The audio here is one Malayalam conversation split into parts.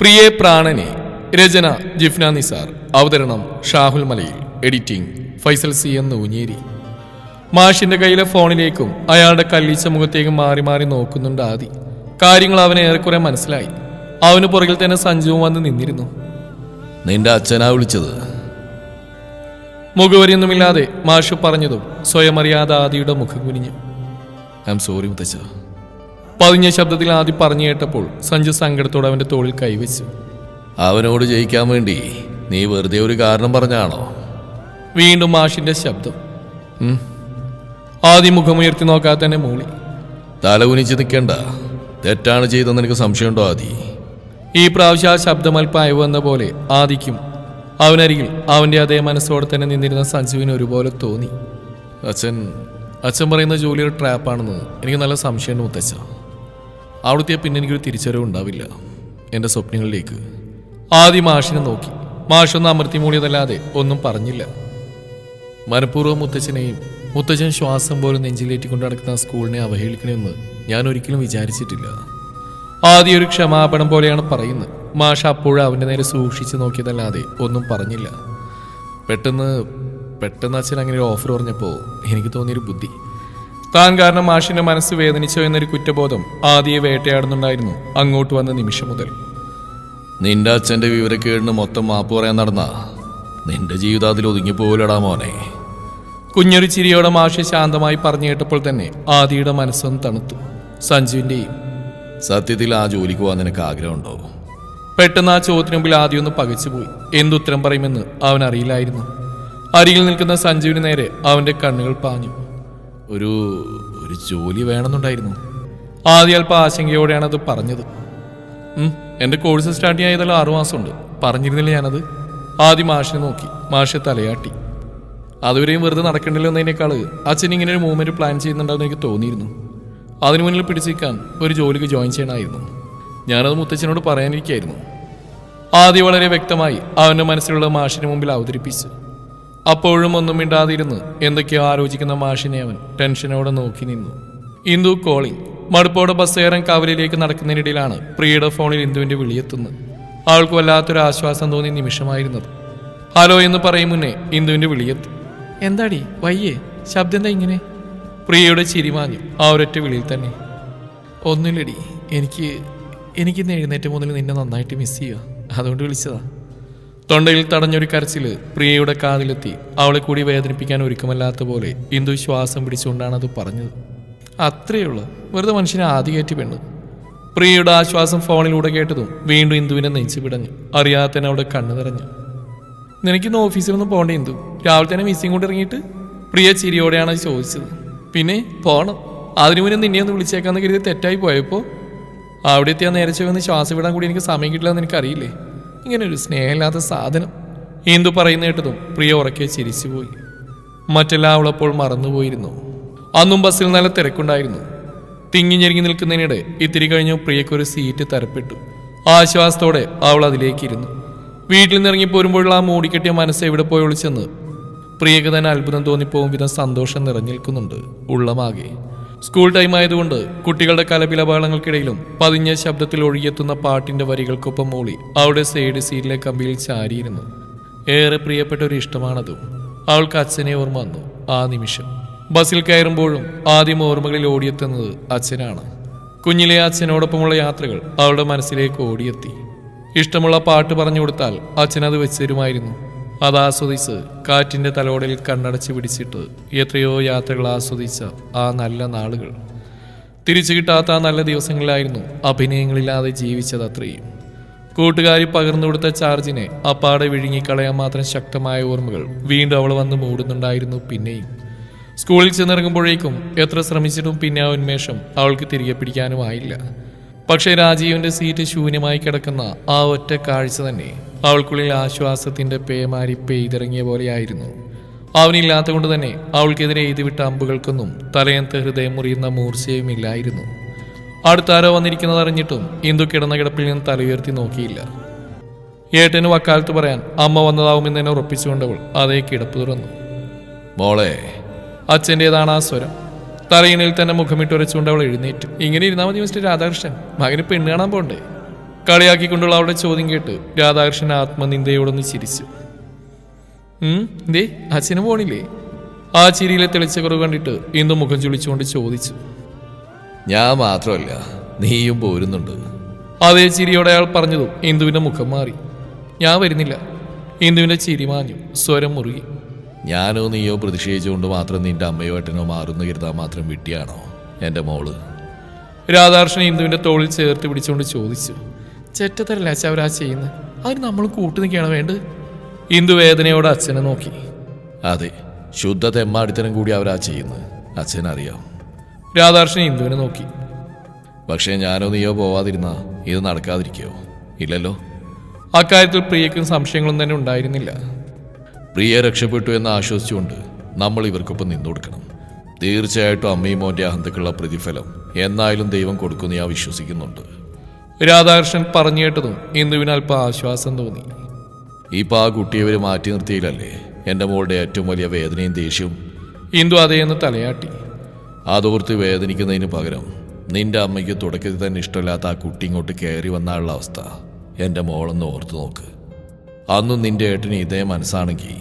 പ്രിയേ പ്രാണനെ രചന ജിഫ്ന നിസാർ. അവതരണം ഷാഹുൽ മലയിൽ. എഡിറ്റിംഗ് ഫൈസൽ സി എന്ന് ഊഞ്ഞേരി മാഷിന്റെ കയ്യിലെ ഫോണിലേക്കും അയാളുടെ കല്ലീച്ച മുഖത്തേക്കും മാറി മാറി നോക്കുന്നുണ്ട് ആദി. കാര്യങ്ങൾ അവന് ഏറെക്കുറെ മനസ്സിലായി. അവന് പുറകിൽ തന്നെ സഞ്ജുവും വന്ന് നിന്നിരുന്നു. നിന്റെ അച്ഛനാ വിളിച്ചത്? മുഖവരിയൊന്നുമില്ലാതെ മാഷു പറഞ്ഞതും സ്വയം അറിയാതെ ആദിയുടെ മുഖം കുനിഞ്ഞു. ഐ എം സോറി മുത്തച്ഛ. പതിഞ്ഞ ശബ്ദത്തിൽ ആദ്യം പറഞ്ഞു കേട്ടപ്പോൾ സഞ്ജു സങ്കടത്തോടെ അവന്റെ തോളിൽ കൈവച്ചു. അവനോട് ജയിക്കാൻ വേണ്ടി നീ വെറുതെ ഒരു കാരണം പറഞ്ഞാണോ? വീണ്ടും മാഷിന്റെ ശബ്ദം. ആദ്യം മുഖമുയർത്തി നോക്കാതെ തന്നെ മൂളി. തല കുനിച്ച് നിൽക്കണ്ട. തെറ്റാണ് ചെയ്തെന്ന് എനിക്ക് സംശയമുണ്ടോ ആദി? ഈ പ്രാവശ്യം ആ ശബ്ദം അല്പം അയവ് എന്ന പോലെ ആദിക്കും. അവനരികിൽ അവന്റെ അതേ മനസ്സോടെ തന്നെ നിന്നിരുന്ന സഞ്ജുവിന് ഒരുപോലെ തോന്നി. അച്ഛൻ അച്ഛൻ പറയുന്ന ജോലിയുടെ ട്രാപ്പാണെന്ന് എനിക്ക് നല്ല സംശയമുണ്ട് മുത്തച്ഛ. അവിടുത്തെ പിന്നെ എനിക്കൊരു തിരിച്ചറിവ് ഉണ്ടാവില്ല. എന്റെ സ്വപ്നങ്ങളിലേക്ക്. ആദ്യം മാഷിനെ നോക്കി. മാഷൊന്ന് അമർത്തി മൂടിയതല്ലാതെ ഒന്നും പറഞ്ഞില്ല. മനഃപൂർവം മുത്തച്ഛനെയും മുത്തച്ഛൻ ശ്വാസം പോലും നെഞ്ചിലേറ്റിക്കൊണ്ട് നടക്കുന്ന സ്കൂളിനെ അവഹേളിക്കണമെന്ന് ഞാൻ ഒരിക്കലും വിചാരിച്ചിട്ടില്ല. ആദ്യം ഒരു ക്ഷമാപണം പോലെയാണ് പറയുന്നത്. മാഷ അപ്പോഴും അവന്റെ നേരെ സൂക്ഷിച്ച് നോക്കിയതല്ലാതെ ഒന്നും പറഞ്ഞില്ല. പെട്ടെന്ന് പെട്ടെന്ന് അച്ഛൻ അങ്ങനെ ഒരു ഓഫർ പറഞ്ഞപ്പോൾ എനിക്ക് തോന്നിയൊരു ബുദ്ധി. താൻ കാരണം മാഷിന്റെ മനസ്സ് വേദനിച്ചോ എന്നൊരു കുറ്റബോധം ആദ്യ വേട്ടയാടുന്നുണ്ടായിരുന്നു അങ്ങോട്ട് വന്ന നിമിഷം മുതൽ. നിന്റെ അച്ഛന്റെ വിവരക്കേടിന് മൊത്തം മാപ്പ് പറയാൻ നടന്ന നിന്റെ ജീവിതം അതിൽ ഒതുങ്ങി പോലടാ മോനെ. കുഞ്ഞൊരു ചിരിയോടെ മാഷ് ശാന്തമായി പറഞ്ഞു കേട്ടപ്പോൾ തന്നെ ആദിയുടെ മനസ്സൊന്ന് തണുത്തു. സഞ്ജുവിന്റെയും സത്യത്തിൽ ആ ജോലിക്ക് പോകാൻ നിനക്ക് ആഗ്രഹമുണ്ടോ? പെട്ടെന്ന് ആ ചോദ്യത്തിന് മുമ്പിൽ ആദ്യം ഒന്ന് പകച്ചുപോയി. എന്തുത്തരം പറയുമെന്ന് അവൻ അറിയില്ലായിരുന്നു. അരികിൽ നിൽക്കുന്ന സഞ്ജുവിന് നേരെ അവന്റെ കണ്ണുകൾ പാഞ്ഞു. ഒരു ഒരു ജോലി വേണമെന്നുണ്ടായിരുന്നു. ആദ്യ അല്പ ആശങ്കയോടെയാണ് അത് പറഞ്ഞത്. എന്റെ കോഴ്സ് സ്റ്റാർട്ട് ചെയ്തല്ലോ ആറുമാസമുണ്ട് പറഞ്ഞിരുന്നില്ല ഞാനത്. ആദ്യം മാഷിനെ നോക്കി. മാഷെ തലയാട്ടി. അതുവരെയും വെറുതെ നടക്കണ്ടല്ലോ എന്നതിനേക്കാൾ അച്ഛൻ ഇങ്ങനെ ഒരു മൂവ്മെന്റ് പ്ലാൻ ചെയ്യുന്നുണ്ടാവും എനിക്ക് തോന്നിയിരുന്നു. അതിനു മുന്നിൽ പിടിച്ചിരിക്കാൻ ഒരു ജോലിക്ക് ജോയിൻ ചെയ്യണമായിരുന്നു. ഞാനത് മുത്തച്ഛനോട് പറയാനിരിക്കായിരുന്നു. ആദ്യം വളരെ വ്യക്തമായി അവന്റെ മനസ്സിലുള്ള മാഷിന് മുമ്പിൽ അവതരിപ്പിച്ചു. അപ്പോഴും ഒന്നും മിണ്ടാതിരുന്ന് എന്തൊക്കെയോ ആലോചിക്കുന്ന മാഷിനെ അവൻ ടെൻഷനോടെ നോക്കി നിന്നു. ഇന്ദു കോളിംഗ് മടുപ്പോടെ ബസ് കയറാൻ കവലയിലേക്ക് നടക്കുന്നതിനിടയിലാണ് പ്രിയയുടെ ഫോണിൽ ഇന്ദുവിന്റെ വിളിയെത്തുന്നത് അവൾക്ക് വല്ലാത്തൊരു ആശ്വാസം തോന്നിയ നിമിഷമായിരുന്നത്. ഹലോ എന്ന് പറയും മുന്നേ ഇന്ദുവിന്റെ വിളിയെത്തി എന്താടി വയ്യേ ശബ്ദം എന്താ ഇങ്ങനെ? പ്രിയയുടെ ചിരിമാഞ്ഞു ആ ഒരൊറ്റ വിളിയിൽ തന്നെ. ഒന്നുമില്ലടി എനിക്ക് എനിക്കിന്ന് എഴുന്നേറ്റ് മുതൽ നിന്നെ നന്നായിട്ട് മിസ് ചെയ്യുക അതുകൊണ്ട് വിളിച്ചതാ. തൊണ്ടയിൽ തടഞ്ഞൊരു കരച്ചിൽ പ്രിയയുടെ കാതിലെത്തി. അവളെ കൂടി വേദനിപ്പിക്കാൻ ഒരുക്കമല്ലാത്ത പോലെ ഇന്ദു ശ്വാസം പിടിച്ചുകൊണ്ടാണ് അത് പറഞ്ഞത്. അത്രയേ ഉള്ളൂ വെറുതെ മനുഷ്യനെ ആദ്യ കയറ്റി പെണ്ണ്. പ്രിയയുടെ ആശ്വാസം ഫോണിലൂടെ കേട്ടതും വീണ്ടും ഇന്ദുവിനെ നെഞ്ചു പിടഞ്ഞു. അറിയാതെ തന്നെ അവിടെ കണ്ണു നിറഞ്ഞു. നിനക്കിന്ന് ഓഫീസിലൊന്നും പോകണ്ട ഇന്ദു. രാവിലെ തന്നെ മിസ്സിങ് കൊണ്ട് ഇറങ്ങിയിട്ട് പ്രിയ ചിരിയോടെയാണ് ചോദിച്ചത്. പിന്നെ? പോണം. അതിനു മുന്നേ നിന്നെ ഒന്ന് വിളിച്ചേക്കാന്ന് കരുതി തെറ്റായി പോയപ്പോ? അവിടെ എത്തിയാൽ നേരെ ചെന്ന് ശ്വാസം വിടാൻ കൂടി എനിക്ക് സമയം കിട്ടില്ലെന്ന് എനിക്കറിയില്ലേ ഇങ്ങനെ ഒരു സ്നേഹമില്ലാത്ത സാധനം. ഇന്ദു പറയുന്ന കേട്ടതും പ്രിയ ഉറക്കെ ചിരിച്ചുപോയി. മറ്റെല്ലാം അവളപ്പോൾ മറന്നുപോയിരുന്നു. അന്നും ബസ്സിൽ നല്ല തിരക്കുണ്ടായിരുന്നു. തിങ്ങി ഞെരുങ്ങി നിൽക്കുന്നതിനിടെ ഇത്തിരി കഴിഞ്ഞു പ്രിയക്കൊരു സീറ്റ് തരപ്പെട്ടു. ആശ്വാസത്തോടെ അവൾ അതിലേക്കിരുന്നു. വീട്ടിൽ നിന്ന് ഇറങ്ങി പോരുമ്പോഴുള്ള ആ മൂടിക്കെട്ടിയ മനസ്സ് എവിടെ പോയി ഒളിച്ചെന്ന് പ്രിയക്ക് തന്നെ അത്ഭുതം തോന്നിപ്പോകും വിധം സന്തോഷം നിറഞ്ഞിൽക്കുന്നുണ്ട് ഉള്ളമാകെ. സ്കൂൾ ടൈം ആയതുകൊണ്ട് കുട്ടികളുടെ കലപിലപാളങ്ങൾക്കിടയിലും പതിഞ്ഞ ശബ്ദത്തിൽ ഒഴുകിയെത്തുന്ന പാട്ടിന്റെ വരികൾക്കൊപ്പം മൂളി അവിടെ സൈഡ് സീറ്റിലെ കമ്പിയിൽ ചാരിയിരുന്നു. ഏറെ പ്രിയപ്പെട്ട ഒരു ഇഷ്ടമാണതും. അവൾക്ക് അച്ഛനെ ഓർമ്മ വന്നു ആ നിമിഷം. ബസ്സിൽ കയറുമ്പോഴും ആദ്യം ഓർമ്മകളിൽ ഓടിയെത്തുന്നത് അച്ഛനാണ്. കുഞ്ഞിലെ അച്ഛനോടൊപ്പമുള്ള യാത്രകൾ അവളുടെ മനസ്സിലേക്ക് ഓടിയെത്തി. ഇഷ്ടമുള്ള പാട്ട് പറഞ്ഞു കൊടുത്താൽ അച്ഛനത് വെച്ചു വെച്ചുതരുമായിരുന്നു അത് ആസ്വദിച്ച് കാറ്റിന്റെ തലോടിൽ കണ്ണടച്ച് പിടിച്ചിട്ട് എത്രയോ യാത്രകൾ ആസ്വദിച്ച ആ നല്ല നാളുകൾ. തിരിച്ചു കിട്ടാത്ത ആ നല്ല ദിവസങ്ങളിലായിരുന്നു അഭിനയങ്ങളില്ലാതെ ജീവിച്ചത് അത്രയും. കൂട്ടുകാരി പകർന്നു കൊടുത്ത ചാർജിനെ അപ്പാടെ വിഴുങ്ങിക്കളയാൻ മാത്രം ശക്തമായ ഓർമ്മകൾ വീണ്ടും അവൾ വന്ന് മൂടുന്നുണ്ടായിരുന്നു പിന്നെയും. സ്കൂളിൽ ചെന്നിറങ്ങുമ്പോഴേക്കും എത്ര ശ്രമിച്ചിട്ടും പിന്നെ ആ ഉന്മേഷം അവൾക്ക് തിരികെ പിടിക്കാനും ആയില്ല പക്ഷേ രാജീവിന്റെ സീറ്റ് ശൂന്യമായി കിടക്കുന്ന ആ ഒറ്റ കാഴ്ച തന്നെ അവൾക്കുള്ളിൽ ആശ്വാസത്തിന്റെ പേമാരി പെയ്തിറങ്ങിയ പോലെയായിരുന്നു. അവനില്ലാത്ത കൊണ്ട് തന്നെ അവൾക്കെതിരെ എഴുതിവിട്ട അമ്പുകൾക്കൊന്നും തലയത്ത് ഹൃദയം മുറിയുന്ന മൂർച്ചയും ഇല്ലായിരുന്നു അടുത്താരോ വന്നിരിക്കുന്നത് അറിഞ്ഞിട്ടും ഇന്ദു കിടന്ന കിടപ്പിൽ നിന്ന് തലയുയർത്തി നോക്കിയില്ല. ഏട്ടന് വക്കാലത്ത് പറയാൻ അമ്മ വന്നതാവുമെന്ന് തന്നെ ഉറപ്പിച്ചുകൊണ്ടവൾ അതേ കിടപ്പ് തുറന്നു. മോളെ. അച്ഛന്റെതാണ് ആ സ്വരം. തലയിണിൽ തന്നെ മുഖമിട്ട് ഉരച്ചുകൊണ്ട് അവൾ എഴുന്നേറ്റു. ഇങ്ങനെ ഇരുന്നാൽ മതി മിസ്റ്റർ രാധാകൃഷ്ണൻ. മകന് പെണ്ണ് കാണാൻ പോണ്ടേ? കളിയാക്കിക്കൊണ്ടുള്ള അവളുടെ ചോദ്യം കേട്ട് രാധാകൃഷ്ണൻ ആത്മനിന്ദയോടൊന്ന് ചിരിച്ചു. ഉം, ദേ അച്ഛന് പോണില്ലേ? ആ ചിരിയിലെ തെളിച്ച കുറവ് കണ്ടിട്ട് ഇന്ദു മുഖം ചുളിച്ചുകൊണ്ട് ചോദിച്ചു. ഞാൻ മാത്രമല്ല നീയും പോരുന്നുണ്ട്. അതേ ചിരിയോടെ അയാൾ പറഞ്ഞതും ഇന്ദുവിന്റെ മുഖം മാറി. ഞാൻ വരുന്നില്ല. ഇന്ദുവിന്റെ ചിരി മാഞ്ഞു. സ്വരം മുറുകി. ഞാനോ നീയോ പ്രതിഷേധിച്ചുകൊണ്ട് മാത്രം നിന്റെ അമ്മയോ ഏട്ടനോ മാറുന്ന കരുതാൻ മാത്രം വിട്ടിയാണോ എന്റെ മോൾ? രാധാകൃഷ്ണൻ ഇന്ദുവിന്റെ തോളിൽ ചേർത്ത് പിടിച്ചുകൊണ്ട് ചോദിച്ചു. ചെറ്റത്തരല്ല അച്ഛ അവരാ ചെയ്യുന്നത് അതിന് നമ്മൾ കൂട്ടു നിൽക്കുകയാണ് വേണ്ടത്. ഇന്ദു വേദനയോടെ അച്ഛനെ നോക്കി. അതെ ശുദ്ധ തെമ്മാടിത്തരം കൂടി അവരാ ചെയ്യുന്നത് അച്ഛനറിയാം. രാധാകൃഷ്ണൻ ഇന്ദുവിനെ നോക്കി. പക്ഷേ ഞാനോ നീയോ പോവാതിരുന്നാ ഇത് നടക്കാതിരിക്കോ ഇല്ലല്ലോ. അക്കാര്യത്തിൽ പ്രിയക്കും സംശയങ്ങളും തന്നെ ഉണ്ടായിരുന്നില്ല. പ്രിയ രക്ഷപ്പെട്ടു എന്ന് ആശ്വസിച്ചുകൊണ്ട് നമ്മൾ ഇവർക്കൊപ്പം നിന്നു കൊടുക്കണം. തീർച്ചയായിട്ടും അമ്മയും മോന്റെ അഹന്തക്കുള്ള പ്രതിഫലം എന്നായാലും ദൈവം കൊടുക്കുമെന്ന് ഞാൻ വിശ്വസിക്കുന്നുണ്ട്. രാധാകൃഷ്ണൻ പറഞ്ഞു കേട്ടതും ഇന്ദുവിന് അല്പം ആശ്വാസം തോന്നി. ഇപ്പം ആ കുട്ടിയെ ഇവർ മാറ്റി നിർത്തിയില്ലല്ലേ? എന്റെ മോളുടെ ഏറ്റവും വലിയ വേദനയും ദേഷ്യവും. ഇന്ദു അതേന്ന് തലയാട്ടി. അതോർത്ത് വേദനിക്കുന്നതിന് പകരം നിന്റെ അമ്മയ്ക്ക് തുടക്കത്തിൽ തന്നെ ഇഷ്ടമില്ലാത്ത ആ കുട്ടി ഇങ്ങോട്ട് കയറി വന്നാലുള്ള അവസ്ഥ എന്റെ മോളൊന്ന് ഓർത്തു നോക്ക്. അന്നും നിന്റെ ഏട്ടന് ഇതേ മനസ്സാണെങ്കിൽ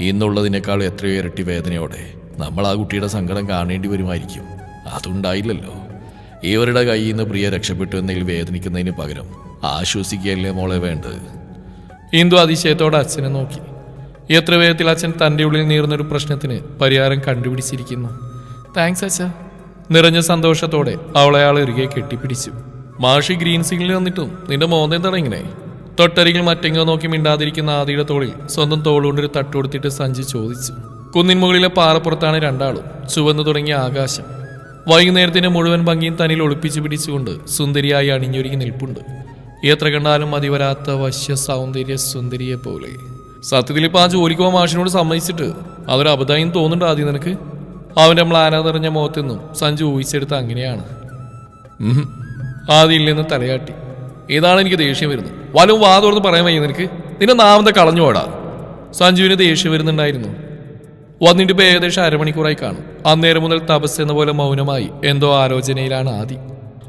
ഇന്നുള്ളതിനേക്കാൾ എത്രയോ ഇരട്ടി വേദനയോടെ നമ്മൾ ആ കുട്ടിയുടെ സങ്കടം കാണേണ്ടി വരുമായിരിക്കും. അതുണ്ടായില്ലല്ലോ. ഇവരുടെ കയ്യിൽ നിന്ന് പ്രിയ രക്ഷപ്പെട്ടു എന്നതിൽ വേദനിക്കുന്നതിന് പകരം ആശ്വസിക്കുകയല്ലേ മോളെ വേണ്ടത്? ഇന്ദു അതിശയത്തോടെ അച്ഛനെ നോക്കി. എത്ര വേഗത്തിൽ അച്ഛൻ തന്റെ ഉള്ളിൽ നീർന്നൊരു പ്രശ്നത്തിന് പരിഹാരം കണ്ടുപിടിച്ചിരിക്കുന്നു. താങ്ക്സ് അച്ഛ. നിറഞ്ഞ സന്തോഷത്തോടെ അവളെ ആൾ ഇറുകെ കെട്ടിപ്പിടിച്ചു. മാഷി ഗ്രീൻ സിഗ്നൽ വന്നിട്ടും നിന്റെ മോന്തെന്താണ് തടങ്ങിനെ തൊട്ടരികിൽ മറ്റെങ്ങോ നോക്കി മിണ്ടാതിരിക്കുന്ന ആദിയുടെ തോളിൽ സ്വന്തം തോളുകൊണ്ടൊരു തട്ടുകൊടുത്തിട്ട് സഞ്ചി ചോദിച്ചു. കുന്നിൻ മുകളിലെ പാറപ്പുറത്താണ് രണ്ടാളും ചുവന്നു തുടങ്ങിയ ആകാശം. വൈകുന്നേരത്തിന്റെ മുഴുവൻ ഭംഗിയും തനിൽ ഒളിപ്പിച്ചു പിടിച്ചുകൊണ്ട് സുന്ദരിയായി അണിഞ്ഞൊരുങ്ങി നിൽപ്പുണ്ട്. എത്ര കണ്ടാലും മതി വരാത്ത വശ്യ സൗന്ദര്യ സുന്ദരിയെ പോലെ. സത്യത്തിൽ ഇപ്പം ആ ജോലിക്ക് പോകാൻ മാഷിനോട് സമ്മതിച്ചിട്ട് അതൊരു അബദ്ധം തോന്നുന്നുണ്ട് ആദ്യം നിനക്ക്? അവന്റെ മ്ലാന നിറഞ്ഞ മുഖത്തെന്നും സഞ്ജു ഊഹിച്ചെടുത്ത് അങ്ങനെയാണ്. ആദ്യം ഇല്ലെന്ന് തലയാട്ടി. ഇതാണ് എനിക്ക് ദേഷ്യം വരുന്നത്. വലും വാതോർന്ന് പറയാൻ വയ്യ നിനക്ക്. നിന്റെ നാമത്തെ കളഞ്ഞു പോടാ. സഞ്ജുവിന് ദേഷ്യം വരുന്നുണ്ടായിരുന്നു. വന്നിട്ട് ഇപ്പോൾ ഏകദേശം അരമണിക്കൂറായി കാണും. അന്നേരം മുതൽ തപസ് എന്ന പോലെ മൗനമായി എന്തോ ആലോചനയിലാണ് ആദി.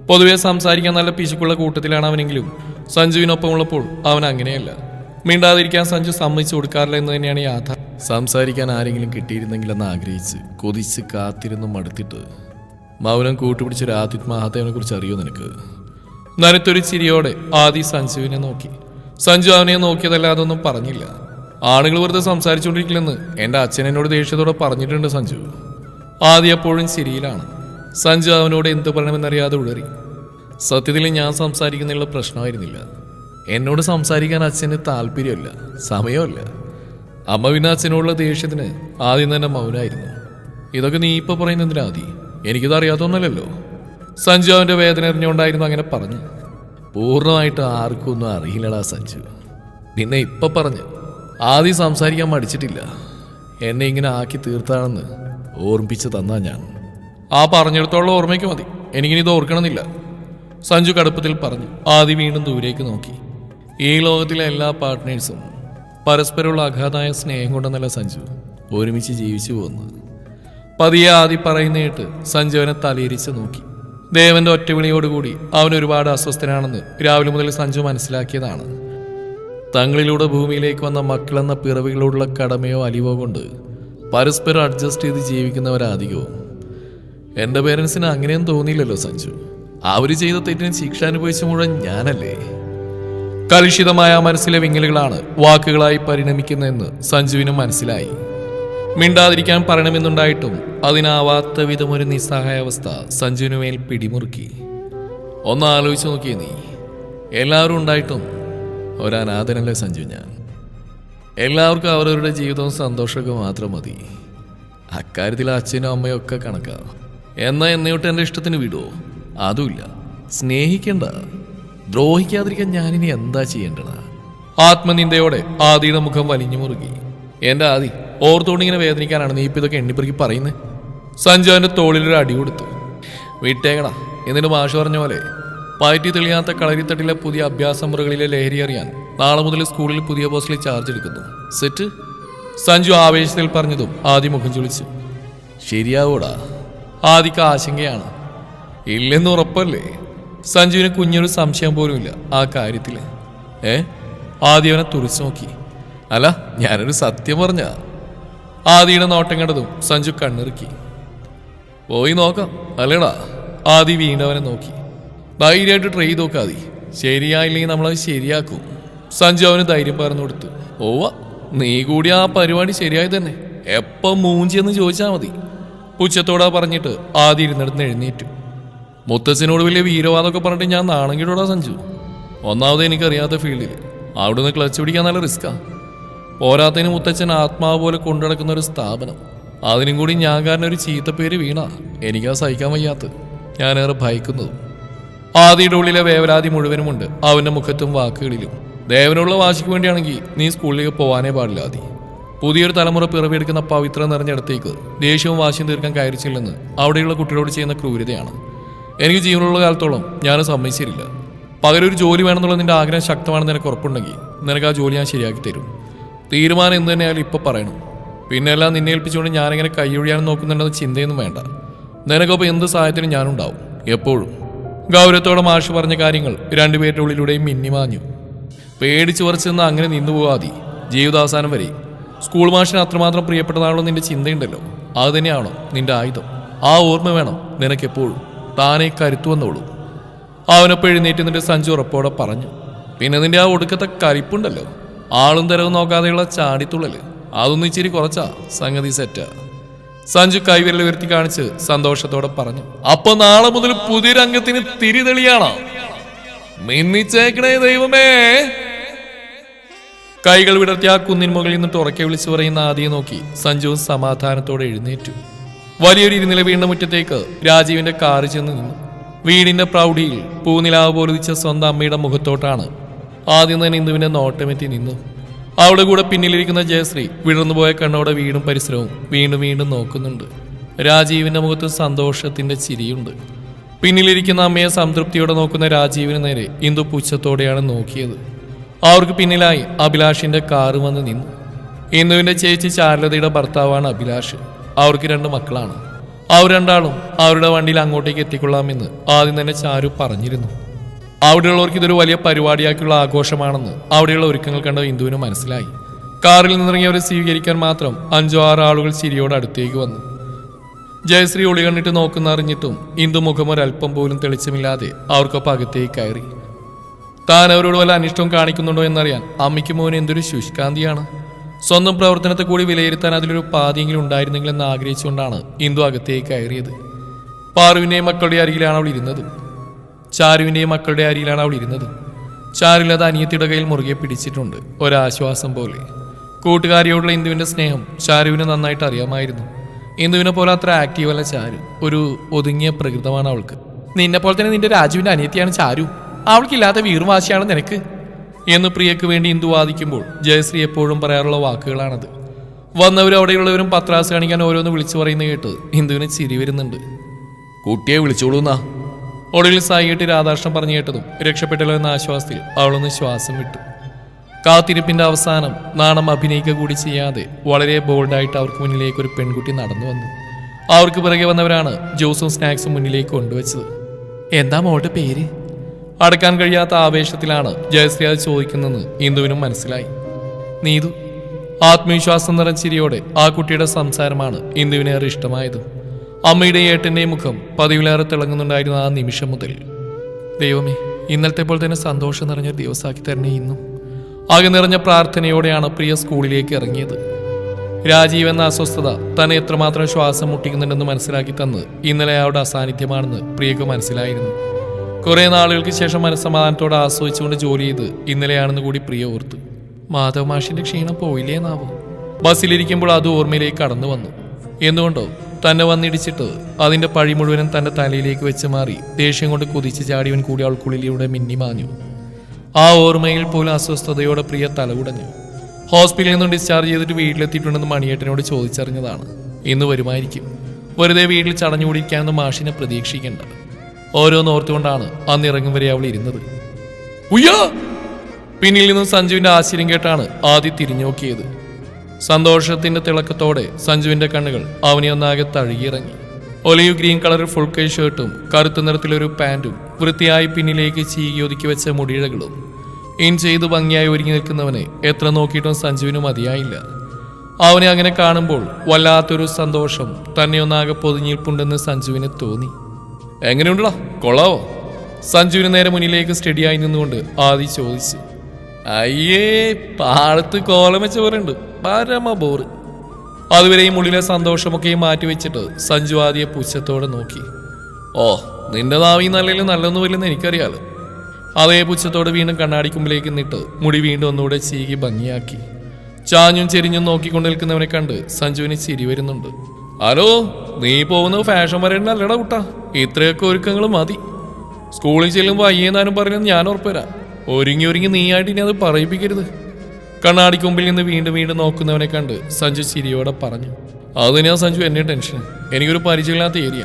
പൊതുവെ സംസാരിക്കാൻ നല്ല പിശുക്കുള്ള കൂട്ടത്തിലാണ് അവനെങ്കിലും. സഞ്ജുവിനൊപ്പമുള്ളപ്പോൾ അവൻ അങ്ങനെയല്ല. മിണ്ടാതിരിക്കാൻ സഞ്ജു സമ്മതിച്ചു കൊടുക്കാറില്ല എന്ന് തന്നെയാണ് യാഥാർത്ഥ്യം സംസാരിക്കാൻ ആരെങ്കിലും കിട്ടിയിരുന്നെങ്കിലെന്ന് ആഗ്രഹിച്ച് കൊതിച്ച് കാത്തിരുന്ന് മടുത്തിട്ട്. മൗനം കൂട്ടുപിടിച്ച ഒരു മഹാദേവനെ കുറിച്ച് അറിയോ നിനക്ക്? നനത്തൊരു ചിരിയോടെ ആദി സഞ്ജുവിനെ നോക്കി. സഞ്ജു അവനെ നോക്കിയതല്ലാതൊന്നും പറഞ്ഞില്ല. ആളുകൾ വെറുതെ സംസാരിച്ചുകൊണ്ടിരിക്കില്ലെന്ന് എന്റെ അച്ഛൻ എന്നോട് ദേഷ്യത്തോടെ പറഞ്ഞിട്ടുണ്ട് സഞ്ജു. ആദ്യ എപ്പോഴും ശരിയിലാണ്. സഞ്ജു അവനോട് എന്ത് പറയണമെന്നറിയാതെ ഉളറി സത്യത്തിൽ ഞാൻ സംസാരിക്കുന്നതിലുള്ള പ്രശ്നമായിരുന്നില്ല. എന്നോട് സംസാരിക്കാൻ അച്ഛന് താല്പര്യമല്ല സമയമല്ല. അമ്മ പിന്നെ അച്ഛനോടുള്ള ദേഷ്യത്തിന് ആദ്യം തന്നെ മൗനായിരുന്നു. ഇതൊക്കെ നീ ഇപ്പൊ എന്തിനാ ആദി? എനിക്കിത് അറിയാത്തൊന്നല്ലല്ലോ സഞ്ജു അവന്റെ വേദന അറിഞ്ഞുകൊണ്ടായിരുന്നു അങ്ങനെ പറഞ്ഞു. പൂർണമായിട്ട് ആർക്കും ഒന്നും അറിയില്ലടാ സഞ്ജു. പിന്നെ ഇപ്പൊ പറഞ്ഞു ആദ്യം സംസാരിക്കാൻ മടിച്ചിട്ടില്ല. എന്നെ ഇങ്ങനെ ആക്കി തീർത്താണെന്ന് ഓർമ്മിപ്പിച്ച് തന്നാ ഞാൻ. ആ പറഞ്ഞെടുത്തോളം ഓർമ്മയ്ക്ക് മതി. എനിക്കിനി ഇത് ഓർക്കണമെന്നില്ല. സഞ്ജു കടുപ്പത്തിൽ പറഞ്ഞു. ആദ്യം വീണ്ടും ദൂരേക്ക് നോക്കി. ഈ ലോകത്തിലെ എല്ലാ പാർട്ട്നേഴ്സും പരസ്പരമുള്ള അഗാധായ സ്നേഹം കൊണ്ടെന്നല്ല സഞ്ജു ഒരുമിച്ച് ജീവിച്ചു പോകുന്നത്. പതിയെ ആദി പറയുന്ന കേട്ട് സഞ്ജുവിനെ തലയിരിച്ച് നോക്കി. ദേവന്റെ ഒറ്റവിളിയോടുകൂടി അവൻ ഒരുപാട് അസ്വസ്ഥനാണെന്ന് രാവിലെ മുതൽ സഞ്ജു മനസ്സിലാക്കിയതാണ്. തങ്ങളിലൂടെ ഭൂമിയിലേക്ക് വന്ന മക്കളെന്ന പിറവികളോടുള്ള കടമയോ അലിവോ കൊണ്ട് പരസ്പരം അഡ്ജസ്റ്റ് ചെയ്ത് ജീവിക്കുന്നവരാധികവും. എന്റെ പേരൻസിന് അങ്ങനെയൊന്നും തോന്നിയില്ലല്ലോ സഞ്ജു. അവർ ചെയ്ത തെറ്റിന് ശിക്ഷ അനുഭവിച്ച മുഴുവൻ ഞാനല്ലേ? കലുഷിതമായ മനസ്സിലെ വിങ്ങലുകളാണ് വാക്കുകളായി പരിണമിക്കുന്നതെന്ന് സഞ്ജുവിന് മനസ്സിലായി. മിണ്ടാതിരിക്കാൻ പറയണമെന്നുണ്ടായിട്ടും അതിനാവാത്ത വിധം ഒരു നിസ്സഹായാവസ്ഥ സഞ്ജുവിന് മേൽ പിടിമുറുക്കി. ഒന്ന് ആലോചിച്ച് നോക്കിയേ നീ. എല്ലാവരും ഉണ്ടായിട്ടും ഒരനാഥനല്ലേ സഞ്ജു ഞാൻ? എല്ലാവർക്കും അവരവരുടെ ജീവിതവും സന്തോഷമൊക്കെ മാത്രം മതി. അക്കാര്യത്തിൽ അച്ഛനും അമ്മയും ഒക്കെ കണക്കാ എന്നാ എന്നോട്ട് എന്റെ ഇഷ്ടത്തിന് വിടുവോ? അതുമില്ല. സ്നേഹിക്കണ്ട. ദ്രോഹിക്കാതിരിക്കാൻ ഞാനിനി എന്താ ചെയ്യേണ്ടത്? ആത്മനിന്ദയോടെ ആദിയുടെ മുഖം വലിഞ്ഞു മുറുകി. എന്റെ ആദി ഓർത്തോണ്ടിങ്ങനെ വേദനിക്കാനാണ് നീ ഇപ്പൊ ഇതൊക്കെ എണ്ണിപ്പെറുക്കി പറയുന്നത് സഞ്ജു അവന്റെ തോളിലൊരു അടി കൊടുത്തു. വിട്ടേക്കടാ. എന്നിട്ട് മാഷ് പറഞ്ഞ പോലെ പയറ്റി തെളിയാത്ത കളരിത്തട്ടിലെ പുതിയ അഭ്യാസ മുറകളിലെ ലഹരി അറിയാൻ നാളെ മുതൽ സ്കൂളിൽ പുതിയ പോസ്റ്റിൽ ചാർജ് എടുക്കുന്നു. സെറ്റ്? സഞ്ജു ആവേശത്തിൽ പറഞ്ഞതും ആദി മുഖം ചൊളിച്ച്. ശരിയാവൂടാ. ആദിക്ക് ആശങ്കയാണ്. ഇല്ലെന്ന് ഉറപ്പല്ലേ? സഞ്ജുവിന് കുഞ്ഞൊരു സംശയം പോലുമില്ല ആ കാര്യത്തിൽ ഏ? ആദി അവനെ തുറച്ചു നോക്കി. അല്ല ഞാനൊരു സത്യം പറഞ്ഞ. ആദിയുടെ നോട്ടം കണ്ടതും സഞ്ജു കണ്ണിറുക്കി. പോയി നോക്കാം അല്ലേടാ? ആദി വീണ്ടവനെ നോക്കി. ധൈര്യമായിട്ട് ട്രൈ ചെയ്ത് നോക്കാതി ശരിയായില്ലെങ്കിൽ നമ്മളത് ശരിയാക്കും. സഞ്ജു അവന് ധൈര്യം പറഞ്ഞു കൊടുത്തു. ഓവ നീ കൂടി ആ പരിപാടി ശരിയായി തന്നെ. എപ്പം മൂഞ്ചിയെന്ന് ചോദിച്ചാൽ മതി. പുച്ഛത്തോടാ പറഞ്ഞിട്ട് ആദ്യം ഇരുന്നിടത്ത് എഴുന്നേറ്റു. മുത്തച്ഛനോട് വലിയ വീരവാദമൊക്കെ പറഞ്ഞിട്ട് ഞാൻ നാണങ്കിടോടാ സഞ്ജു. ഒന്നാമത് എനിക്കറിയാത്ത ഫീൽഡിൽ അവിടുന്ന് ക്ലച്ച് പിടിക്കാൻ നല്ല റിസ്ക്കാ പോരാത്തതിന് മുത്തച്ഛൻ ആത്മാവ് പോലെ കൊണ്ടുനടക്കുന്ന ഒരു സ്ഥാപനം. അതിനും കൂടി ഞാൻ കാരണം ഒരു ചീത്തപ്പേര് വീണ. എനിക്കാ സഹിക്കാൻ വയ്യാത്ത ഞാനേറെ ഭയക്കുന്നതും. ആദിയുടെ ഉള്ളിലെ വേവലാതി മുഴുവനുമുണ്ട് അവന്റെ മുഖത്തും വാക്കുകളിലും. ദേവനുള്ള വാശിക്ക് വേണ്ടിയാണെങ്കിൽ നീ സ്കൂളിലേക്ക് പോവാനേ പാടില്ല ആദി. പുതിയൊരു തലമുറ പിറവിയെടുക്കുന്ന പവിത്രം നിറഞ്ഞിടത്തേക്ക് ദേഷ്യവും വാശിയും തീർക്കാൻ കയറിച്ചില്ലെന്ന് അവിടെയുള്ള കുട്ടികളോട് ചെയ്യുന്ന ക്രൂരതയാണ്. എനിക്ക് ജീവനുള്ള കാലത്തോളം ഞാൻ സമ്മതിച്ചിരില്ല പകരം ഒരു ജോലി വേണമെന്നുള്ള നിന്റെ ആഗ്രഹം ശക്തമാണെന്ന് നിനക്ക് ഉറപ്പുണ്ടെങ്കിൽ നിനക്ക് ആ ജോലി ഞാൻ ശരിയാക്കി തരും. തീരുമാനം എന്ത് തന്നെയായാലും ഇപ്പം പറയണം പിന്നെ എല്ലാം നിന്നെ ഏൽപ്പിച്ചുകൊണ്ട് ഞാനിങ്ങനെ കൈയൊഴിയാനും നോക്കുന്നുണ്ടെന്ന് ചിന്തയൊന്നും വേണ്ട. നിനക്കൊപ്പം എന്ത് സഹായത്തിനും ഞാനുണ്ടാവും. എപ്പോഴും. ഗൗരവത്തോടെ മാഷ് പറഞ്ഞ കാര്യങ്ങൾ രണ്ടുപേരുടെ ഉള്ളിലൂടെയും മിന്നിമാഞ്ഞു പേടിച്ചു പറിച്ചെന്ന് അങ്ങനെ നിന്നു പോവാതി ജീവിതാവസാനം വരെ. സ്കൂൾ മാഷിന് അത്രമാത്രം പ്രിയപ്പെട്ടതാണല്ലോ നിന്റെ ചിന്തയുണ്ടല്ലോ. അത് തന്നെയാണോ നിന്റെ ആയുധം? ആ ഓർമ്മ വേണം നിനക്കെപ്പോഴും. താനെ കരുത്തു വന്നോളൂ. അവനൊപ്പം എഴുന്നേറ്റ് നിന്റെ സഞ്ജു ഉറപ്പോടെ പറഞ്ഞു. പിന്നെ നിന്റെ ആ ഒടുക്കത്തെ കരിപ്പുണ്ടല്ലോ. ആളും തരവും നോക്കാതെയുള്ള ചാടിത്തുള്ളൽ. അതൊന്നും ഇച്ചിരി കുറച്ചാ. സംഗതി സെറ്റാ സഞ്ജു കൈവിരൽ ഉയർത്തി കാണിച്ച് സന്തോഷത്തോടെ പറഞ്ഞു അപ്പൊ നാളെ മുതൽ പുതിയ രംഗത്തിന് തിരിതെളിയാണോ? മിന്നിച്ചേക്കണേ ദൈവമേ. കൈകൾ വിടർത്തി ആ കുന്നിൻ മുകളിൽ നിന്ന് ഉറക്കെ വിളിച്ചു പറയുന്ന ആദിയെ നോക്കി സഞ്ജു സമാധാനത്തോടെ എഴുന്നേറ്റു. വലിയൊരു ഇരുനില വീണ്ട മുറ്റത്തേക്ക് രാജീവിന്റെ കാറ് ചെന്ന് നിന്നു. വീടിന്റെ പ്രൗഢിയിൽ പൂനിലാവ് പോലുദിച്ച സ്വന്തം അമ്മയുടെ മുഖത്തോട്ടാണ് ആദ്യം തന്നെ ഇന്ദുവിന്റെ നോട്ടമെത്തി നിന്നു. അവിടെ കൂടെ പിന്നിലിരിക്കുന്ന ജയശ്രീ വിടർന്നുപോയ കണ്ണോടെ വീടും പരിസരവും വീണ്ടും വീണ്ടും നോക്കുന്നുണ്ട്. രാജീവിന്റെ മുഖത്ത് സന്തോഷത്തിന്റെ ചിരിയുണ്ട്. പിന്നിലിരിക്കുന്ന അമ്മയെ സംതൃപ്തിയോടെ നോക്കുന്ന രാജീവിന് നേരെ ഇന്ദു പുച്ഛത്തോടെയാണ് നോക്കിയത്. അവർക്ക് പിന്നിലായി അഭിലാഷിന്റെ കാറ് വന്ന് നിന്നു. ഇന്ദുവിന്റെ ചേച്ചി ചാരുലതയുടെ ഭർത്താവാണ് അഭിലാഷ്. അവർക്ക് രണ്ട് മക്കളാണ്. അവർ രണ്ടാളും അവരുടെ വണ്ടിയിൽ അങ്ങോട്ടേക്ക് എത്തിക്കൊള്ളാമെന്ന് ആദ്യം തന്നെ ചാരു പറഞ്ഞിരുന്നു. അവിടെയുള്ളവർക്ക് ഇതൊരു വലിയ പരിപാടിയാക്കിയുള്ള ആഘോഷമാണെന്ന് അവിടെയുള്ള ഒരുക്കങ്ങൾ കണ്ട ഇന്ദുവിന് മനസ്സിലായി. കാറിൽ നിന്നിറങ്ങിയവരെ സ്വീകരിക്കാൻ മാത്രം അഞ്ചോ ആറ് ആളുകൾ ചിരിയോട് അടുത്തേക്ക് വന്നു. ജയശ്രീ ഒളി കണ്ടിട്ട് നോക്കുന്ന അറിഞ്ഞിട്ടും ഇന്ദു മുഖം ഒരല്പം പോലും തെളിച്ചമില്ലാതെ അവർക്കൊപ്പം അകത്തേക്ക് കയറി. താൻ അവരോട് വല്ല അനിഷ്ടവും കാണിക്കുന്നുണ്ടോ എന്നറിയാൻ അമ്മയ്ക്ക് മോൻ എന്തൊരു ശുഷ്കാന്തിയാണ്. സ്വന്തം പ്രവർത്തനത്തെ കൂടി വിലയിരുത്താൻ അതിലൊരു പാതിയെങ്കിലും ഉണ്ടായിരുന്നെങ്കിൽ എന്ന് ആഗ്രഹിച്ചുകൊണ്ടാണ് ഇന്ദു അകത്തേക്ക് കയറിയത്. പാറുവിന്റെയും മക്കളുടെ അരികിലാണ് അവൾ ഇരുന്നത്. ചാരുവിന്റെയും മക്കളുടെ അരിയിലാണ് അവൾ ഇരുന്നത്. ചാരുലത അനിയത്തിയുടെ കയ്യിൽ മുറുകെ പിടിച്ചിട്ടുണ്ട്. ഒരാശ്വാസം പോലെ. കൂട്ടുകാരിയോടുള്ള ഇന്ദുവിന്റെ സ്നേഹം ചാരുവിന് നന്നായിട്ട് അറിയാമായിരുന്നു. ഇന്ദുവിനെ പോലെ അത്ര ആക്റ്റീവ് അല്ല ചാരു. ഒരു ഒതുങ്ങിയ പ്രകൃതമാണ് അവൾക്ക്. നിന്നെ പോലെ തന്നെ നിന്റെ രാജുവിന്റെ അനിയത്തിയാണ് ചാരു. അവൾക്കില്ലാത്ത വീറുവാശിയാണ് നിനക്ക്. എന്ന് പ്രിയക്ക് വേണ്ടി ഇന്ദു വാദിക്കുമ്പോൾ ജയശ്രീ എപ്പോഴും പറയാറുള്ള വാക്കുകളാണത്. വന്നവരും അവിടെയുള്ളവരും പത്രാസ് കാണിക്കാൻ ഓരോന്ന് വിളിച്ചു പറയുന്നത് കേട്ട് ഇന്ദുവിന് ചിരി വരുന്നുണ്ട്. കുട്ടിയെ വിളിച്ചോളൂന്നാ. ഒടുവിൽ സായിയിട്ട് രാധാകൃഷ്ണൻ പറഞ്ഞു കേട്ടതും രക്ഷപ്പെട്ടല്ലോ എന്ന ആശ്വാസത്തിൽ അവളൊന്ന് ശ്വാസം വിട്ടു. കാത്തിരിപ്പിന്റെ അവസാനം നാണം അഭിനയിക്കുക കൂടി ചെയ്യാതെ വളരെ ബോൾഡായിട്ട് അവർക്ക് മുന്നിലേക്ക് ഒരു പെൺകുട്ടി നടന്നു വന്നു. അവർക്ക് പിറകെ വന്നവരാണ് ജ്യൂസും സ്നാക്സും മുന്നിലേക്ക് കൊണ്ടുവച്ചത്. എന്താ മോളുടെ പേര്? അടക്കാൻ കഴിയാത്ത ആവേശത്തിലാണ് ജയശ്രീ അത് ചോദിക്കുന്നതെന്ന് ഇന്ദുവിനും മനസ്സിലായി. നീതു ആത്മവിശ്വാസം നിറഞ്ഞ ചിരിയോടെ ആ കുട്ടിയുടെ സംസാരമാണ് ഇന്ദുവിനേറെ ഇഷ്ടമായത്. അമ്മയുടെ ഏട്ടന്റെ മുഖം പതിവിലേറെ തിളങ്ങുന്നുണ്ടായിരുന്ന ആ നിമിഷം മുതൽ. ദൈവമേ ഇന്നലത്തെ പോലെ തന്നെ സന്തോഷം നിറഞ്ഞ ദിവസമാക്കി തരണേ ഇന്നും. ആകെ നിറഞ്ഞ പ്രാർത്ഥനയോടെയാണ് പ്രിയ സ്കൂളിലേക്ക് ഇറങ്ങിയത്. രാജീവ് എന്ന അസ്വസ്ഥത തന്നെ എത്രമാത്രം ശ്വാസം മുട്ടിക്കുന്നുണ്ടെന്ന് മനസ്സിലാക്കി തന്ന് ഇന്നലെ അയാളുടെ അസാന്നിധ്യമാണെന്ന് പ്രിയക്ക് മനസ്സിലായിരുന്നു. കുറേ നാളുകൾക്ക് ശേഷം മനസ്സമാധാനത്തോടെ ആസ്വദിച്ചുകൊണ്ട് ജോലി ചെയ്ത് ഇന്നലെയാണെന്ന് കൂടി പ്രിയ ഓർത്തു. മാധവ് മാഷിന്റെ ക്ഷീണം പോയില്ലേന്നാവോ ബസ്സിലിരിക്കുമ്പോൾ അത് ഓർമ്മയിലേക്ക് കടന്നു വന്നു. എന്തുകൊണ്ടോ? തന്നെ വന്നിടിച്ചിട്ട് അതിന്റെ പഴി മുഴുവനും തന്റെ തലയിലേക്ക് വെച്ച് മാറി ദേഷ്യം കൊണ്ട് കുതിച്ച് ചാടിയവൻ കൂടി അവൾക്കുള്ളിലൂടെ മിന്നിമാഞ്ഞു ആ ഓർമ്മയിൽ പോലും അസ്വസ്ഥതയോടെ പ്രിയ തലകുടഞ്ഞു. ഹോസ്പിറ്റലിൽ നിന്നും ഡിസ്ചാർജ് ചെയ്തിട്ട് വീട്ടിലെത്തിയിട്ടുണ്ടെന്ന് മണിയേട്ടനോട് ചോദിച്ചറിഞ്ഞതാണ്. ഇന്ന് വരുമായിരിക്കും. വെറുതെ വീട്ടിൽ ചടഞ്ഞുകൂടിയിരിക്കാമെന്ന് മാഷിനെ പ്രതീക്ഷിക്കേണ്ട. ഓരോന്ന് ഓർത്തുകൊണ്ടാണ് അന്ന് ഇറങ്ങും വരെ അവൾ ഇരുന്നത്. പിന്നിൽ നിന്നും സഞ്ജുവിന്റെ ആശ്ചര്യം കേട്ടാണ് ആദ്യം തിരിഞ്ഞു നോക്കിയത്. സന്തോഷത്തിന്റെ തിളക്കത്തോടെ സഞ്ജുവിന്റെ കണ്ണുകൾ അവനെ ഒന്നാകെ തഴുകിയിറങ്ങി. ഒലിവ് ഗ്രീൻ കളർ ഫുൾ കൈ ഷർട്ടും കറുത്ത നിറത്തിലൊരു പാന്റും വൃത്തിയായി പിന്നിലേക്ക് ചീകിയൊതുക്കി വെച്ച മുടിയിഴകളും. ഇൻ ചെയ്ത് ഭംഗിയായി ഒരുങ്ങി നിൽക്കുന്നവനെ എത്ര നോക്കിയിട്ടും സഞ്ജുവിന് മതിയായില്ല. അവനെ അങ്ങനെ കാണുമ്പോൾ വല്ലാത്തൊരു സന്തോഷം തന്നെ ഒന്നാകെ പൊതിഞ്ഞിരിപ്പുണ്ടെന്ന് സഞ്ജുവിന് തോന്നി. എങ്ങനെയുണ്ടോ കൊള്ളാവോ? സഞ്ജുവിന് നേരെ മുന്നിലേക്ക് സ്റ്റഡിയായി നിന്നുകൊണ്ട് ആദി ചോദിച്ചു. അയ്യേ പാടത്ത് കോലം വെച്ച പോലെ ഉണ്ട്. പരമ ബോറ്. അതുവരെ ഈ ഉള്ളിലെ സന്തോഷമൊക്കെ മാറ്റിവെച്ചിട്ട് സഞ്ജു ആദ്യ പുച്ഛത്തോടെ നോക്കി. ഓ നിന്റെ നാവി നല്ലതിൽ നല്ലൊന്നുമില്ലെന്ന് എനിക്കറിയാലോ. അതേ പുച്ഛത്തോട് വീണ്ടും കണ്ണാടിക്കുമ്പിലേക്ക് നിട്ട് മുടി വീണ്ടും ഒന്നുകൂടെ ചീകി ഭംഗിയാക്കി. ചാഞ്ഞും ചെരിഞ്ഞും നോക്കിക്കൊണ്ട് നിൽക്കുന്നവനെ കണ്ട് സഞ്ജുവിന് ചിരി വരുന്നുണ്ട്. ഹലോ നീ പോകുന്നത് ഫാഷൻ വരേണ്ടല്ലടാ കുട്ടാ. ഇത്രയൊക്കെ ഒരുക്കങ്ങൾ മതി. സ്കൂളിൽ ചെല്ലുമ്പോൾ അയ്യേന്നാനും പറയുന്നത് ഞാൻ ഉറപ്പുവരാം. ഒരുങ്ങി ഒരുങ്ങി നീയായിട്ട് ഇനി അത് പറയിപ്പിക്കരുത്. കണ്ണാടിക്ക് മുമ്പിൽ നിന്ന് വീണ്ടും വീണ്ടും നോക്കുന്നവനെ കണ്ട് സഞ്ജു ചിരിയോടെ പറഞ്ഞു അത് തന്നെയാ സഞ്ജു എന്നെ ടെൻഷൻ. എനിക്കൊരു പരിചയമില്ലാത്ത ഏരിയ.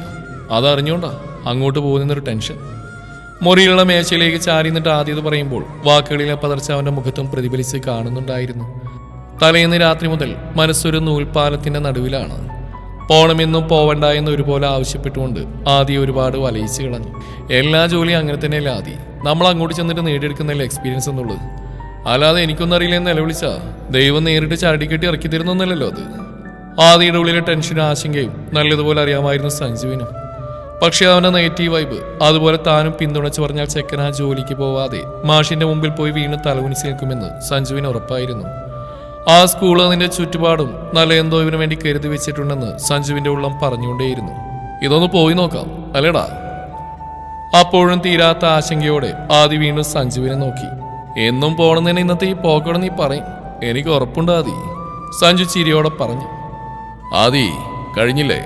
അതറിഞ്ഞോണ്ടാ അങ്ങോട്ട് പോകുന്നൊരു ടെൻഷൻ. മുറിയിലുള്ള മേശയിലേക്ക് ചാരി നിന്നിട്ട് ആദ്യത് പറയുമ്പോൾ വാക്കുകളിലെ പതർച്ച അവന്റെ മുഖത്തും പ്രതിഫലിച്ച് കാണുന്നുണ്ടായിരുന്നു. തലേന്ന് രാത്രി മുതൽ മനസ്സൊരു നൂൽപ്പാലത്തിന്റെ നടുവിലാണ്. പോണമെന്നും പോവണ്ട എന്ന് ഒരുപോലെ ആവശ്യപ്പെട്ടുകൊണ്ട് ആദ്യം ഒരുപാട് വലയിച്ച് കളഞ്ഞു. എല്ലാ ജോലിയും അങ്ങനെ തന്നെയല്ലേ ആദ്യം നമ്മൾ അങ്ങോട്ട് ചെന്നിട്ട് നേടിയെടുക്കുന്നതിൽ എക്സ്പീരിയൻസ് എന്നുള്ളത്. അല്ലാതെ എനിക്കൊന്നും അറിയില്ല എന്ന് നിലവിളിച്ചാ ദൈവം നേരിട്ട് ചാടിക്കെട്ടി ഇറക്കി തരുന്നൊന്നല്ലല്ലോ അത്. ആദിയുടെ ഉള്ളിലെ ടെൻഷനും ആശങ്കയും നല്ലതുപോലെ അറിയാമായിരുന്നു സഞ്ജുവിനും. പക്ഷേ അവന്റെ നെഗറ്റീവ് വൈബ് അതുപോലെ താനും പിന്തുണച്ച് പറഞ്ഞാൽ ചെക്കൻ ആ ജോലിക്ക് പോവാതെ മാഷിന്റെ മുമ്പിൽ പോയി വീണ് തലകുനിച്ച് നിൽക്കുമെന്ന് സഞ്ജുവിന് ഉറപ്പായിരുന്നു. ആ സ്കൂൾ അതിന്റെ ചുറ്റുപാടും നല്ല എന്തോ ഇവന് വേണ്ടി കരുതി വെച്ചിട്ടുണ്ടെന്ന് സഞ്ജുവിന്റെ ഉള്ളം പറഞ്ഞുകൊണ്ടേയിരുന്നു. ഇതൊന്ന് പോയി നോക്കാം അല്ലേടാ? അപ്പോഴും തീരാത്ത ആശങ്കയോടെ ആദി വീണ്ടും സഞ്ജുവിനെ നോക്കി. എന്നും പോണെന്നതിന് ഇന്നത്തെ ഈ പോക്കോടെ നീ പറയും. എനിക്ക് ഉറപ്പുണ്ട് ആദി സഞ്ജു ചിരിയോടെ പറഞ്ഞു. ആദി കഴിഞ്ഞില്ലേ?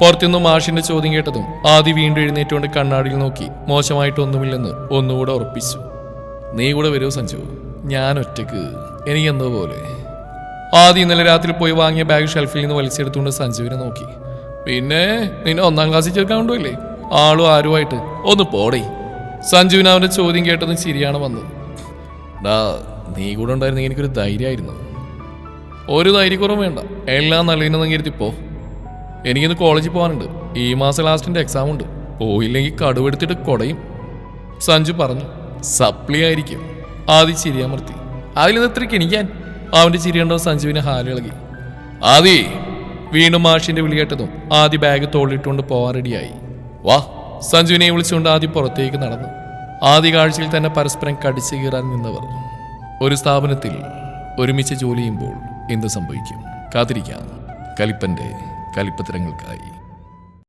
പുറത്തുനിന്നും മാഷിന്റെ ചോദ്യം കേട്ടതും ആദി വീണ്ടും എഴുന്നേറ്റുകൊണ്ട് കണ്ണാടിയിൽ നോക്കി മോശമായിട്ടൊന്നുമില്ലെന്ന് ഒന്നുകൂടെ ഉറപ്പിച്ചു. നീ കൂടെ വരൂ സഞ്ജു. ഞാൻ ഒറ്റയ്ക്ക്. എനിക്ക് എന്തോ പോലെ. ആദ്യം ഇന്നലെ രാത്രി പോയി വാങ്ങിയ ബാഗ് ഷെൽഫിൽ നിന്ന് വലിച്ചെടുത്തുകൊണ്ട് സഞ്ജുവിനെ നോക്കി. പിന്നെ നിന്നെ ഒന്നാം ക്ലാസ്സിൽ ചേർക്കാൻ കൊണ്ടുപോയില്ലേ? ആളും ആരുമായിട്ട്? ഒന്ന് പോടേ. സഞ്ജുവിന് അവന്റെ ചോദ്യം കേട്ടതും ശരിയാണ് വന്നത്. ഡാ നീ കൂടെ ഉണ്ടായിരുന്നെങ്കിൽ എനിക്കൊരു ധൈര്യമായിരുന്നു. ഒരു ധൈര്യക്കുറവ് വേണ്ട. എല്ലാം നല്ലതിനെന്ന് കരുതി പോ. എനിക്കിന്ന് കോളേജിൽ പോകാനുണ്ട് ഈ മാസം ലാസ്റ്റിന്റെ എക്സാം ഉണ്ട്. പോയില്ലെങ്കിൽ കടുവെടുത്തിട്ട് കൊടയും. സഞ്ജു പറഞ്ഞു സപ്ലി ആയിരിക്കും. ആദി ചിരിയാമർത്തി ഇത്ര കിണിക്കാൻ? അവന്റെ ചിരി സഞ്ജുവിന് സഞ്ജുവിനെ ഹാലിളകി ആദി വീണ്ടും മാഷിന്റെ വിളി കേട്ടതും ആദ്യ ബാഗ് തോളിട്ടുകൊണ്ട് പോവാൻ റെഡിയായി വാ. സഞ്ജുവിനെ വിളിച്ചുകൊണ്ട് ആദ്യം പുറത്തേക്ക് നടന്നു. ആദ്യ കാഴ്ചയിൽ തന്നെ പരസ്പരം കടിച്ചു കീറാൻ നിന്നവർ. ഒരു സ്ഥാപനത്തിൽ ഒരുമിച്ച് ജോലി ചെയ്യുമ്പോൾ എന്ത് സംഭവിക്കും? കാത്തിരിക്കാം. കലിപ്പന്റെ കലിപ്പത്തരങ്ങൾക്കായി